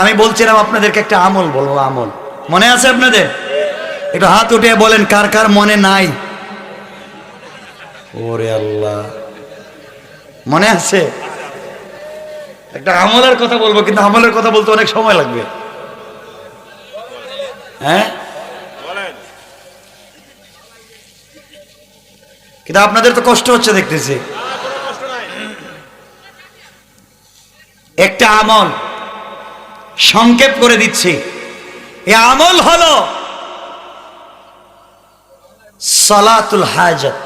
আমি বলছিলাম আপনাদেরকে একটা আমল বলব, আমল। মনে আছে আপনাদের? একটু হাত উঠিয়ে বলেন, কার কার মনে নাই? ওরে আল্লাহ। মনে আছে? একটা আমলের কথা বলব, কিন্তু আমলের কথা বলতে অনেক সময় লাগবে। হ্যাঁ? কিন্তু আপনাদের তো কষ্ট হচ্ছে দেখতেছি। একটা আমল। সংক্ষেপ করে দিচ্ছি। এ আমল হলো সালাতুল হাজত।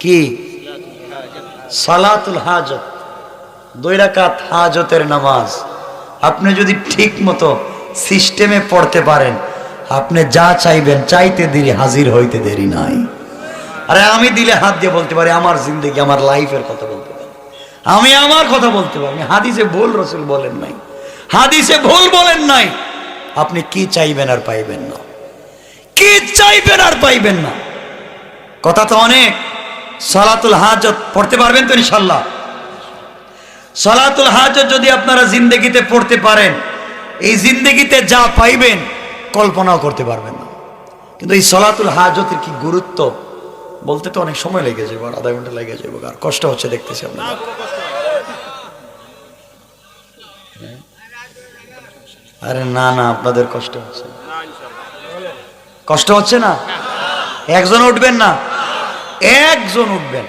কি? সালাতুল হাজত। দুই রাকাত হাজতের নামাজ। আপনি যদি ঠিক মতো সিস্টেমে পড়তে পারেন, আপনি যা চাইবেন, চাইতে দেরি হাজির হইতে দেরি নাই। আরে আমি দিলে হাত দিয়ে বলতে পারি, আমার জিন্দগি, আমার লাইফের কথা বলতে পারি। আমি আমার কথা বলতে পারি হাদিসে ভুল রসুল বলেন নাই। হাদিসে ভুল বলেন নাই। আপনি কি চাইবেন আর পাইবেন না। কি চাইবেন আর পাইবেন না। কথা তো অনেক। সালাতুল হাজত পড়তে পারবেন তো ইনশাল্লাহ সালাতুল হাজত যদি আপনারা জিন্দগিতে পড়তে পারেন এই জিন্দগিতে যা পাইবেন কল্পনাও করতে পারবেন না। কিন্তু এই সলাতুল হাজতের কি গুরুত্ব? বলতে তো অনেক সময় লেগে যাবে আর আধা ঘণ্টা লেগে যাবে আর কষ্ট হচ্ছে দেখতেছি আপনারা আরে না না, আপনাদের কষ্ট হচ্ছে। কষ্ট হচ্ছে না? একজন উঠবেন না? একজন উঠবেন।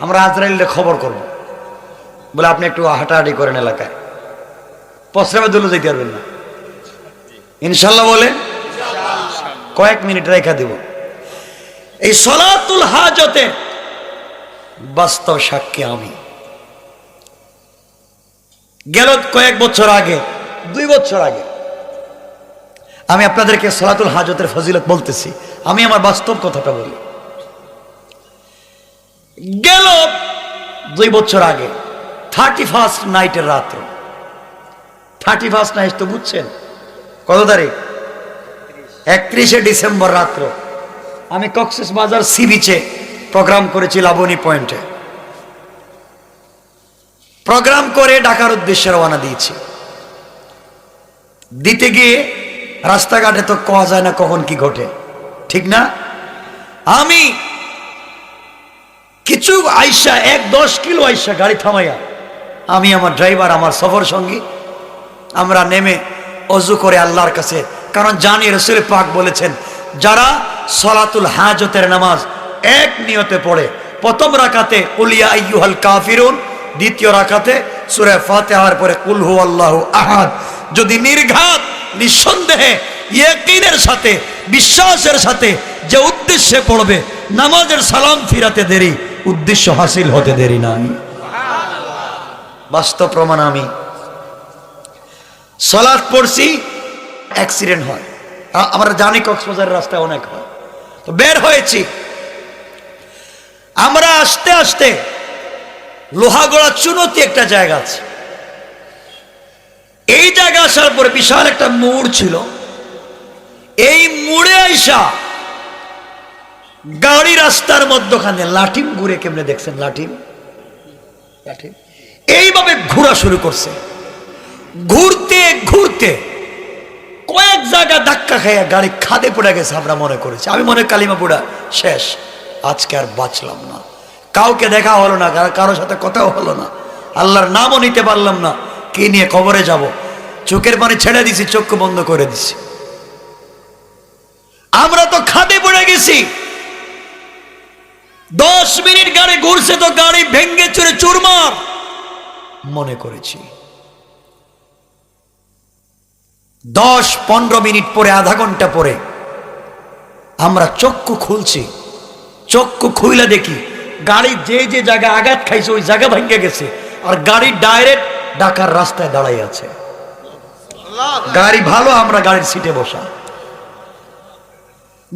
আমরা আজরাইলে খবর করব। বলে, আপনি একটু হাঁটাহাঁটি করেন এলাকায়। পশ্রামে দুলো যেতে পারবেন না। ইনশাল্লাহ বলে, কয়েক মিনিট রেখা দিব। এই সলাতুল হাজতে বাস্তব সাক্ষী আমি। গেল কয়েক বছর আগে দুই বছর আগে। আমি আপনাদেরকে সলাতুল হাজতের ফজিলত বলতেছি। আমি আমার বাস্তব কথাটা বলি। গেল দুই বছর আগে থার্টি ফার্স্ট নাইটের রাত্র। থার্টি ফার্স্ট নাইট তো বুঝছেন? কত তারিখ? একত্রিশে ডিসেম্বর রাত্র। আমি কক্সেস বাজার সি বিচে প্রোগ্রাম করেছি লাবণী পয়েন্টে প্রোগ্রাম করে ডাকার উদ্দেশ্যে রওনা দিয়েছি। দিতে গিয়ে রাস্তাঘাটে তো কওয়া যায় না কখন কি ঘটে। ঠিক না? আমি কিছু আইসা, এক দশ কিলো আইসা গাড়ি থামাইয়া, আমি আমার ড্রাইভার, আমার সফর সঙ্গী, আমরা নেমে অজু করে আল্লাহর কাছে, কারণ জানি রসুল পাক বলেছেন, যারা সলাতুল হাজতের নামাজ এক নিয়তে পড়ে, প্রথম রাকাতে উলিয়া আইয়ুহাল কাফিরুন, দ্বিতীয় রাকাতে সুরে ফাতেহার পরে কুলহু আল্লাহ আহাদ। যদি নির্ঘাত, নিঃসন্দেহে ইয়কিনের সাথে, বিশ্বাসের সাথে যে উদ্দেশ্যে পড়বে, নামাজের সালাম ফিরাতে দেরি, উদ্দেশ্য হাসিল হতে দেরি নাই। বাস্তব প্রমাণ আমি। সলাৎ পড়ছি অ্যাক্সিডেন্ট হয়। আমরা জানি কক্সবাজারের রাস্তায় অনেক হয়। তো বের হয়েছি। আমরা আস্তে আস্তে লোহাগড়া চুনতি একটা জায়গা আছে। এই জায়গা আসার পরে বিশাল একটা মোড় ছিল। এই মোড়ে আইসা গাড়ি রাস্তার মধ্যখানে লাঠিম ঘুরে কেমনে দেখছেন লাঠিম? লাঠিম? এইভাবে ঘোরা শুরু করছে। ঘুরতে ঘুরতে কয়েক জায়গা ধাক্কা খাইয়া গাড়ি খাদে পড়ে গেছে আমরা মনে করেছি। আমি মনে কালিমা পোড়া শেষ। আজকে আর বাঁচলাম না। কাউকে দেখা হলো না, কারো- কারোর সাথে কথাও হলো না। আল্লাহর নামও নিতে পারলাম না। কি নিয়ে কবরে যাব। চোখের পানি ছেড়ে দিছি, চোখ বন্ধ করে দিছি। আমরা তো খাদে পড়ে গেছি। দশ মিনিট গাড়ি ঘুরছে তো গাড়ি ভেঙ্গে চুরে চুরমার। মনে করেছি। দশ পনেরো মিনিট পরে, আধা ঘণ্টা পরে, আমরা চক্ষু খুলছি। চক্ষু খুইলা দেখি, গাড়ি যে যে জায়গা আঘাত খাইছে, ওই জায়গা ভেঙে গেছে। আর গাড়ি ডাইরেক্ট ঢাকার রাস্তায় দাঁড়াই আছে। গাড়ি ভালো আমরা গাড়ির সিটে বসা।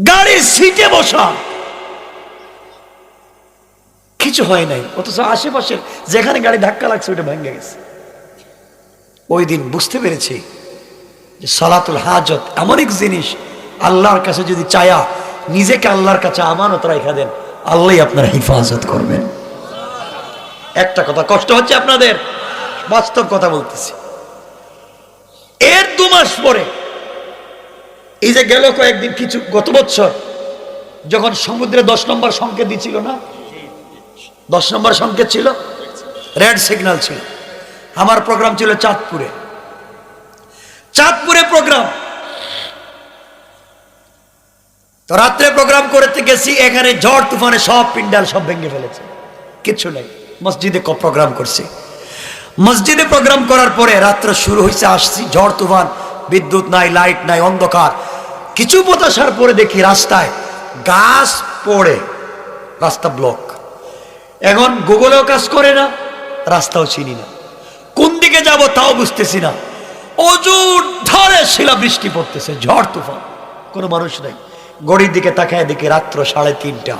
গাড়ির সিটে বসা। কিছু হয় নাই অথচ আশেপাশে যেখানে গাড়ি ধাক্কা লাগছে ওইটা ভেঙে গেছে। ওই দিন বুঝতে পেরেছি যে সালাতুল হাজত এমন এক জিনিস আল্লাহর কাছে যদি চায়া নিজেকে আল্লাহর কাছে আমানত রেখা দেন আল্লাহ আপনার হেফাজত করবেন। একটা কথা কষ্ট হচ্ছে আপনাদের? বাস্তব কথা বলতেছি। এর দু মাস পরে, এই যে গেল কয়েকদিন, কিছু, গত বছর, যখন সমুদ্রে দশ নম্বর সংকেত দিছিল না? দশ নম্বর সংকেত ছিল? রেড সিগন্যাল ছিল। আমার প্রোগ্রাম ছিল চাঁদপুরে। চাঁদপুরে প্রোগ্রাম তো রাত্রে প্রোগ্রাম করতে গেছি, এখানে ঝড় তুফানে সব পিন্ডাল সব ভেঙে ফেলেছে। কিছু নেই। মসজিদে প্রোগ্রাম করছি। মসজিদে প্রোগ্রাম করার পরে রাত্র শুরু হয়েছে আসছি, ঝড় তুফান, বিদ্যুৎ নাই, লাইট নাই, অন্ধকার। কিছু পতাসার পরে দেখি রাস্তায় গাছ পড়ে, রাস্তা ব্লক। এখন গুগলেও কাজ করে না, রাস্তাও চিনি না। কোন দিকে যাব তাও বুঝতেছি না। অজুর ধারে শিলা বৃষ্টি পড়তেছে, ঝড় তুফান, কোনো মানুষ নাই। গড়ির দিকে তাকায় দেখি রাত্র সাড়ে তিনটা।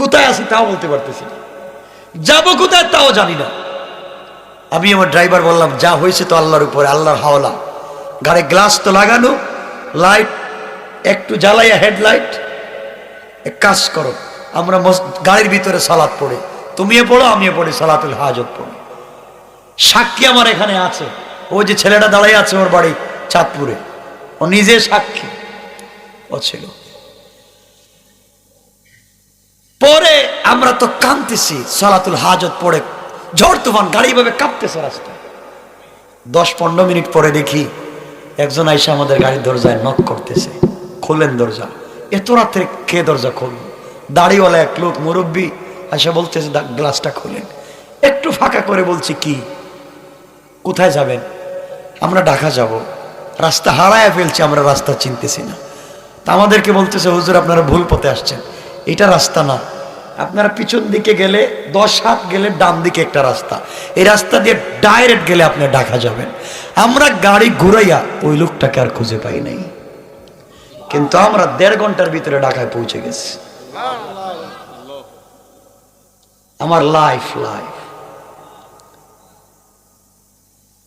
কোথায় আছি তাও বলতে পারতেছি না। যাব কোথায় তাও জানি না। আমি আমার ড্রাইভার বললাম, যা হয়েছে তো আল্লাহর উপরে, আল্লাহর হাওলা। গাড়ি গ্লাস তো লাগানো, লাইট, একটু জ্বালাইয়া হেডলাইট এক কাজ করো। আমরা গাড়ির ভিতরে সালাদ পড়ে। তুমিও পড়ো, আমিও পড়ি, সালাতুল হাজত পড়ি। সাক্ষী আমার এখানে আছে। ও যে ছেলেটা দাঁড়াই আছে ওর বাড়ি চাঁদপুরে। ও নিজে সাক্ষী। ও ছিল। পরে আমরা তো কাঁদতেছি, সালাতুল হাজত পড়ে ঝড় তুফান, গাড়ি ভাবে কাঁপতেছে রাস্তায়। দশ পনেরো মিনিট পরে দেখি একজন আইসা আমাদের গাড়ির দরজায় নক করতেছে। খোলেন দরজা। এত রাত্রে কে দরজা খুলল দাড়িওয়ালা এক লোক, মুরব্বী, আইসা বলতেছে গ্লাসটা খোলেন। একটু ফাঁকা করে বলছি, কি? কোথায় যাবেন? আমরা ঢাকা যাব। রাস্তা হারায় ফেলছি, আমরা রাস্তা চিনতেছি না। তা আমাদেরকে বলতেছে, হুজুর, আপনারা ভুল পথে আসছেন। এটা রাস্তা না। আপনারা পিছন দিকে গেলে, দশ হাত গেলে ডান দিকে একটা রাস্তা। এই রাস্তা দিয়ে ডাইরেক্ট গেলে আপনি ঢাকা যাবেন। আমরা গাড়ি ঘুরাইয়া ওই লোকটাকে আর খুঁজে পাই নাই। কিন্তু আমরা দেড় ঘণ্টার ভিতরে ঢাকায় পৌঁছে গেছি। আমার লাইফ লাইফ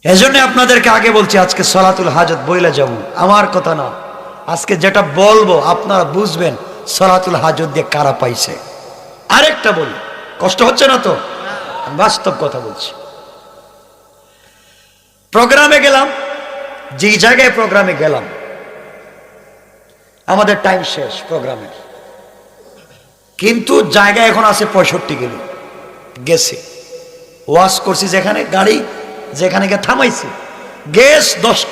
এজন্য আপনাদেরকে আগে বলছি, আজকে সলাতুল হাজত বইলে যাব। আমার কথা না, আজকে যেটা বলব, আপনারা বুঝবেন সলাতুল হাজত দিয়ে কারা পাইছে। আরেকটা বলি, কষ্ট হচ্ছে না তো? বাস্তব কথা বলছি। প্রোগ্রামে গেলাম, যেই জায়গায় প্রোগ্রামে গেলাম, আমাদের টাইম শেষ প্রোগ্রামের। কিন্তু জায়গা এখন আছে পঁয়ষট্টি কিলো। গেছে। ওয়াশ করছি যেখানে, গাড়ি যেখানে গিয়ে থামাইছি। গ্যাস দশ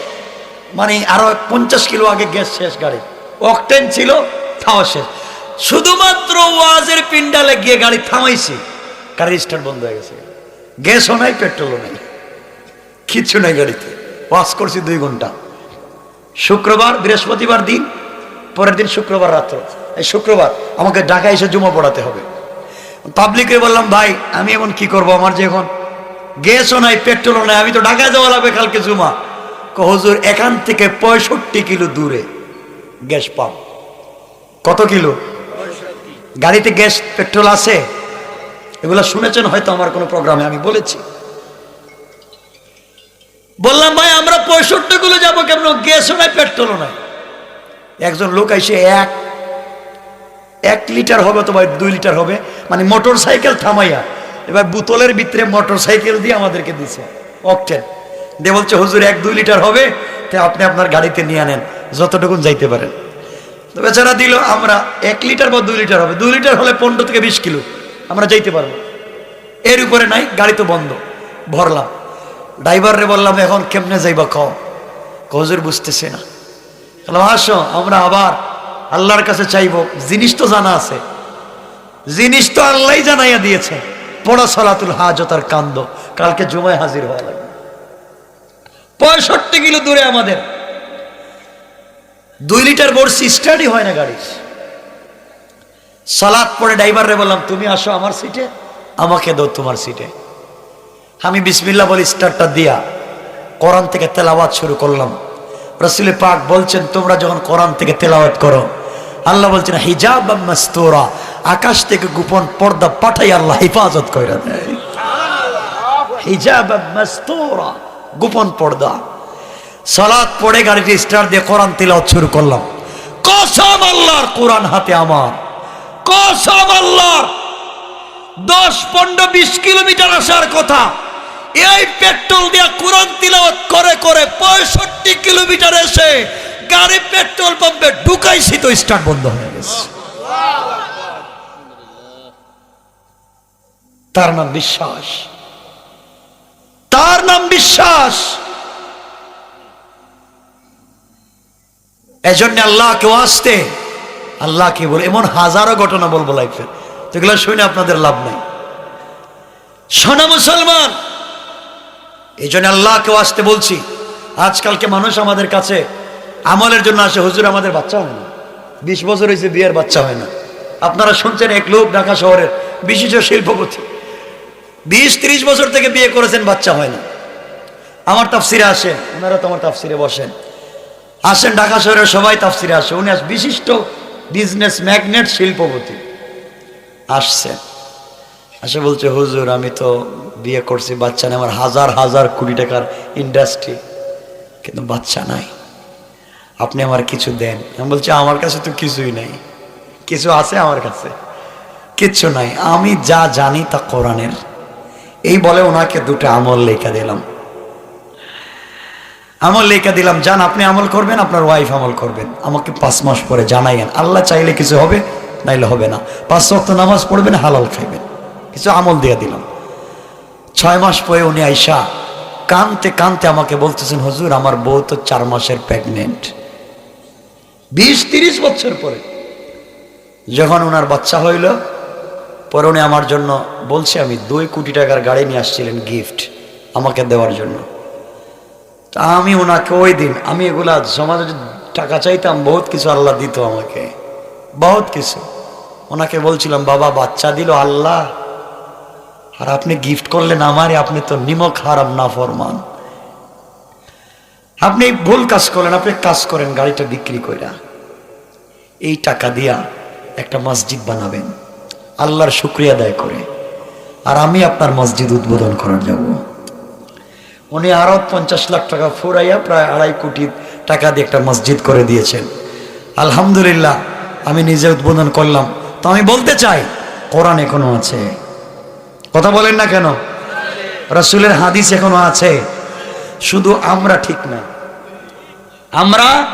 মানে আরও পঞ্চাশ কিলো আগে গ্যাস শেষ গাড়ি। অকটেন ছিল খাওয়া শেষ। শুধুমাত্র ওয়াজের পিন্ডালে গিয়ে গাড়ি থামাইছি। গাড়ি স্টার্ট বন্ধ হয়ে গেছে। গ্যাসও নাই, পেট্রোলও নাই। কিচ্ছু নাই গাড়িতে। ওয়াশ করছি দুই ঘণ্টা। শুক্রবার, বৃহস্পতিবার দিন, পরের দিন শুক্রবার রাত্র। এই শুক্রবার আমাকে ঢাকা এসে জুমা পড়াতে হবে। পাবলিকে বললাম, ভাই, আমি এখন কি করব আমার যে এখন গ্যাসও নাই, পেট্রোলও নাই, আমি তো ঢাকায় যাওয়া লাগবে কালকে জুমা। ক, হুজুর, এখান থেকে পঁয়ষট্টি কিলো দূরে গ্যাস পাম্প। কত কিলো? গাড়িতে গ্যাস, পেট্রোল আছে? এগুলো শুনেছেন হয়তো আমার কোনো প্রোগ্রামে, আমি বলেছি। বললাম, ভাই, আমরা পঁয়ষট্টি গুলো যাব কেমন? গ্যাসও নাই, পেট্রোলও নাই। একজন লোক এসে, এক এক লিটার হবে তো ভাই, দুই লিটার হবে। মানে মোটর সাইকেল থামাইয়া, এবার বোতলের ভিতরে মোটর সাইকেল দিয়ে আমাদেরকে দিছে, অকটেন। দিয়ে বলছে, হুজুর, এক, দুই লিটার হবে, তা আপনি আপনার গাড়িতে নিয়ে আনেন, যতটুকুন যাইতে পারেন। তো বেচারা দিল, আমরা এক লিটার বা দুই লিটার হবে। দুই লিটার হলে পনেরো থেকে বিশ কিলো আমরা যাইতে পারব। এর উপরে নাই, গাড়ি তো বন্ধ। ভরলাম। ড্রাইভাররে বললাম, এখন কেমনে যাইবা কও? হুজুর বুঝতেছে না। আসো, আমরা আবার আল্লাহর কাছে চাইব। জিনিস তো জানা আছে। জিনিস তো আল্লাহ জানাইয়া দিয়েছে। পড়া সলাতুল হাজত আর কান্দ। কালকে জুমায় হাজির হওয়া লাগবে। পঁয়ষট্টি কিলো দূরে আমাদের। দুই লিটার বড়ছি স্টাডি হয় না গাড়ির। সালাদ পরে ড্রাইভাররে বললাম, তুমি আসো আমার সিটে আমাকে দাও তোমার সিটে আমি বিসমিল্লা বলি স্টারটা দিয়া। কোরআন থেকে তেলাওয়াত শুরু করলাম। রসুল পাক বলছেন, তোমরা যখন কোরআন থেকে তেলাওয়াত করো, আল্লাহ বলছেন হিজাব মাস্তোরা, আকাশ থেকে গোপন পর্দা পাঠাই আল্লাহ হেফাজত করে দেয়। হিজাব মাস্তোরা, গোপন পর্দা। সালাত পড়ে গাড়িটি স্টার দিয়ে কোরআন তেলাওয়াত শুরু করলাম। কসম আল্লাহর কোরআন হাতে আমার। কসম আল্লাহর। দশ, পনেরো, বিশ কিলোমিটার আসার কথা। এই পেট্রোল দিয়ে কোরআন তিলাওয়াত করে করে পঁয়ষট্টি কিলোমিটার এসে গাড়ি পেট্রোল পাম্পে ঢুকাইছি তো স্টার্ট বন্ধ হয়ে গেছে। তার নাম বিশ্বাস। তার নাম বিশ্বাস। এজন্য আল্লাহকে আসতে আল্লাহ আল্লাহকে বলে, এমন হাজারো ঘটনা বলব লাইফে যেগুলো শুনে আপনাদের লাভ নাই। সোনা মুসলমান এই জন্য আল্লাহকে আসতে বলছি, আজকালকে মানুষ আমাদের কাছে আমলের জন্য আসে। হুজুর, আমাদের বাচ্চা হয় না। বিশ বছর হয়েছে বিয়ের বাচ্চা হয় না। আপনারা শুনছেন এক লোক ঢাকা শহরের বিশিষ্ট শিল্পপতি। বিশ ত্রিশ বছর থেকে বিয়ে করেছেন, বাচ্চা হয় না। আমার তাফসিরে আসেন, ওনারা তো আমার তাফসিরে বসেন। আসেন ঢাকা শহরের সবাই তাফসিরে আসে। উনি বিশিষ্ট বিজনেস ম্যাগনেট শিল্পপতি। আসছেন। আসে বলছে, হুজুর, আমি তো বিয়ে করছি, বাচ্চা নেই, আমার হাজার হাজার কোটি টাকার ইন্ডাস্ট্রি কিন্তু বাচ্চা নাই। আপনি আমার কিছু দেন। আমি বলছি, আমার কাছে তো কিছুই নাই। কিছু আছে আমার কাছে, কিচ্ছু নাই। আমি যা জানি তা কোরআনের। এই বলে ওনাকে দুটো আমল লেখা দিলাম। আমল লেখা দিলাম যান আপনি আমল করবেন, আপনার ওয়াইফ আমল করবেন আমাকে পাঁচ মাস পরে জানাইয়েন, আল্লাহ চাইলে কিছু হবে, নাইলে হবে না। পাঁচ ওয়াক্ত নামাজ পড়বেন, হালাল খাইবেন। কিছু আমল দিয়ে দিলাম। ছয় মাস পরে উনি আইসা কানতে কানতে আমাকে বলতেছেন, হুজুর, আমার বউ তো চার মাসের প্রেগনেন্ট বিশ তিরিশ বছর পরে যখন ওনার বাচ্চা হইল, পরে উনি আমার জন্য বলছে, আমি দুই কোটি টাকার গাড়ি নিয়ে আসছিলেন গিফট আমাকে দেওয়ার জন্য। তা আমি ওনাকে ওই দিন, আমি এগুলা সমাজে টাকা চাইতাম, বহুত কিছু আল্লাহ দিত আমাকে। বহুত কিছু। ওনাকে বলছিলাম, বাবা, বাচ্চা দিল আল্লাহ। আর আপনি গিফট করলেন আমারে আপনি তো নিমক হারাম না ফরমান আপনি ভুল কাজ করলেন, আপনি কাজ করেন, গাড়িটা বিক্রি কইরা। এই টাকা দিয়া একটা মসজিদ বানাবেন। আল্লাহর শুক্রিয়া আদায় করে। আর আমি আপনার মসজিদ উদ্বোধন করার যাব। উনি আরও পঞ্চাশ লাখ টাকা ফুরাইয়া প্রায় আড়াই কোটি টাকা দিয়ে একটা মসজিদ করে দিয়েছেন। আলহামদুলিল্লাহ, আমি নিজে উদ্বোধন করলাম। তো আমি বলতে চাই, কোরআন এখনও আছে। কথা বলেন না কেন? রসুলের হাদিস এখনও আছে। শুধু আমরা ঠিক নাই। আমরা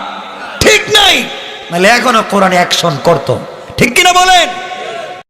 ঠিক নাই। নাহলে এখনও কোরআন অ্যাকশন করতো। ঠিক কিনা বলেন?